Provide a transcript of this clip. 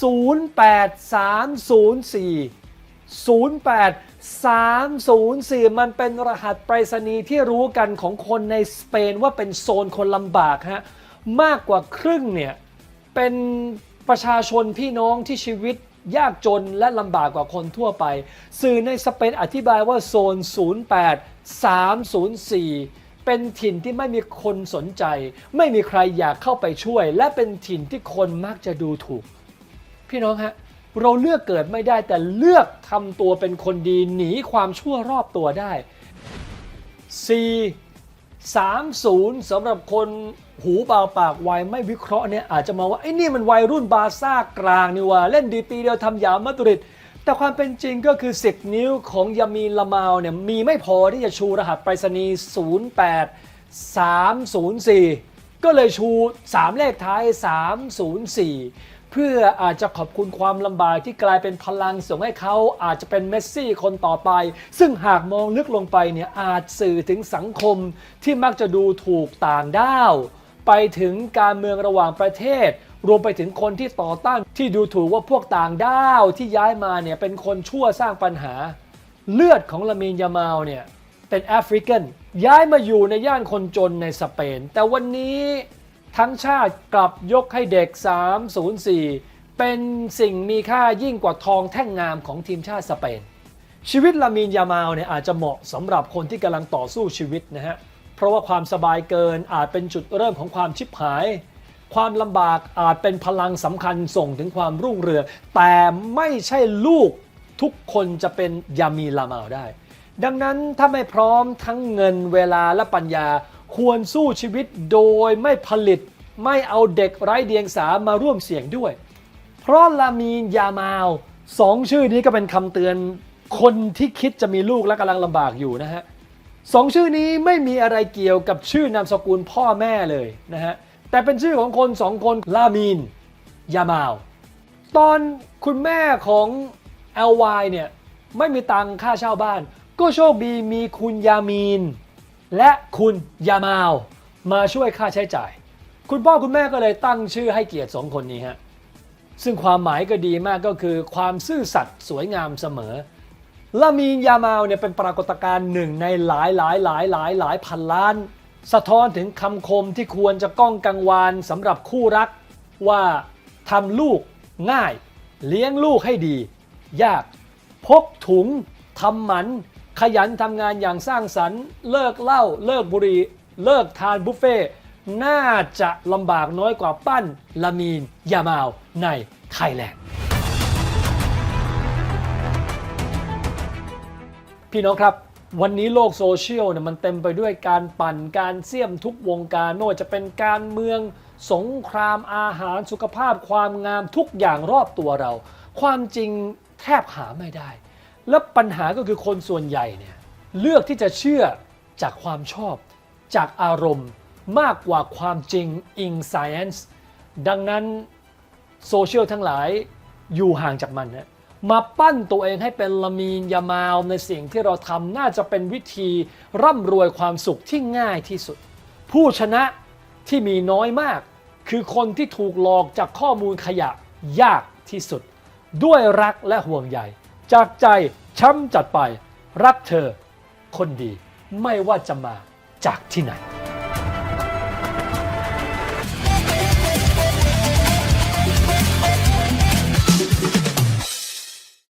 08304 มันเป็นรหัสไปรษณีย์ที่รู้กันของคนในสเปนว่าเป็นโซนคนลำบากฮะมากกว่าครึ่งเนี่ยเป็นประชาชนพี่น้องที่ชีวิตยากจนและลำบากกว่าคนทั่วไป สื่อในสเปนอธิบายว่าโซน 08304 เป็นถิ่นที่ไม่มีคนสนใจ ไม่มีใครอยากเข้าไปช่วย และเป็นถิ่นที่คนมักจะดูถูก พี่น้องฮะเราเลือกเกิดไม่ได้แต่เลือกทำตัวเป็นคนดีหนีความชั่วรอบตัวได้ 4 30สำหรับคนหูเบาปากไวไม่วิเคราะห์เนี่ยอาจจะมองว่าไอ้นี่มันวัยรุ่นบาซ่ากลางนี่ว่าเล่นดีปีเดียวทำยามมาดริดแต่ความเป็นจริงก็คือ 10 นิ้วของยามีละมาวเนี่ยมีไม่พอที่จะชูรหัสไปรษณีย์08304 ก็เลยชู 3 เลขท้าย 304 เพื่ออาจจะขอบคุณความลำบากที่กลายเป็นพลังส่งให้เขาอาจจะเป็นเมสซี่คนต่อไป ซึ่งหากมองลึกลงไปเนี่ยอาจสื่อถึงสังคมที่มักจะดูถูกต่างด้าว ไปถึงการเมืองระหว่างประเทศ รวมไปถึงคนที่ต่อต้านที่ดูถูกว่าพวกต่างด้าวที่ย้ายมาเนี่ยเป็นคนชั่วสร้างปัญหา เลือดของลามีนยามาลเนี่ยเป็นแอฟริกันย้ายมาอยู่ในย่านคนจนในสเปน แต่วันนี้ ทั้งชาติกลับยกให้เด็ก 304 เป็นสิ่งมีค่ายิ่งกว่าทองแท่งงามของทีมชาติสเปน ชีวิตลามีนยามาลเนี่ยอาจจะเหมาะสำหรับคนที่กำลังต่อสู้ชีวิตนะฮะ เพราะว่าความสบายเกินอาจเป็นจุดเริ่มของความชิบหาย ความลำบากอาจเป็นพลังสำคัญส่งถึงความรุ่งเรือง แต่ไม่ใช่ลูกทุกคนจะเป็นยามีลามาลได้ ดังนั้นถ้าไม่พร้อมทั้งเงินเวลาและปัญญา ควรสู้ชีวิตโดยไม่ผลิต ไม่เอาเด็กไร้เดียงสามาร่วมเสี่ยงด้วย เพราะลามีนยามาลสองชื่อนี้ก็เป็นคำเตือนคนที่คิดจะมีลูกและกำลังลำบากอยู่นะฮะสองชื่อนี้ไม่มีอะไรเกี่ยวกับชื่อนามสกุลพ่อแม่เลยนะฮะแต่เป็นชื่อของคนสองคนลามีนยามาลตอนคุณแม่ของเอลวเนี่ยไม่มีตังค่าเช่าบ้าน ก็โชคดีมีคุณยามีน และคุณยามาลมาช่วยค่าใช้จ่าย คุณพ่อคุณแม่ก็เลยตั้งชื่อให้เกียรติสองคนนี้ฮะซึ่งความหมายก็ดีมากก็คือความซื่อสัตย์สวยงามเสมอลามีนยามาลเนี่ยเป็นปรากฏการณ์หนึ่งในหลายหลายหลายหลายหลายพันล้าน สะท้อนถึงคำคมที่ควรจะก้องกังวานสำหรับคู่รัก ว่าทำลูกง่าย เลี้ยงลูกให้ดี ยาก พกถุงทำหมัน ขยันทำงานอย่างสร้างสรรค์ เลิกเหล้าเลิกบุหรี่เลิกทานบุฟเฟ่น่าจะลำบากน้อยกว่าปั้นลามีนยามาลในไทยแลนด์พี่น้องครับ วันนี้โลกโซเชียลเนี่ยมันเต็มไปด้วยการปั่นการเสี่ยมทุกวงการไม่ว่าจะเป็นการเมืองสงครามอาหารสุขภาพความงามทุกอย่างรอบตัวเรา ความจริงแทบหาไม่ได้ และปัญหาก็คือคนส่วนใหญ่เนี่ยเลือกที่จะเชื่อจากความชอบ จากอารมณ์มากกว่าความจริงอิง science ดังนั้นโซเชียลทั้งหลายอยู่ห่างจากมันนะมาปั้นตัวเองให้เป็นละมีนยามาลในสิ่งที่เราทำน่าจะเป็นวิธีร่ำรวยความสุขที่ง่ายที่สุด ผู้ชนะที่มีน้อยมาก คือคนที่ถูกหลอกจากข้อมูลขยะยากที่สุด ด้วยรักและห่วงใย จากใจช้ำจัดไป รักเธอ คนดีไม่ว่าจะมาจากที่ไหน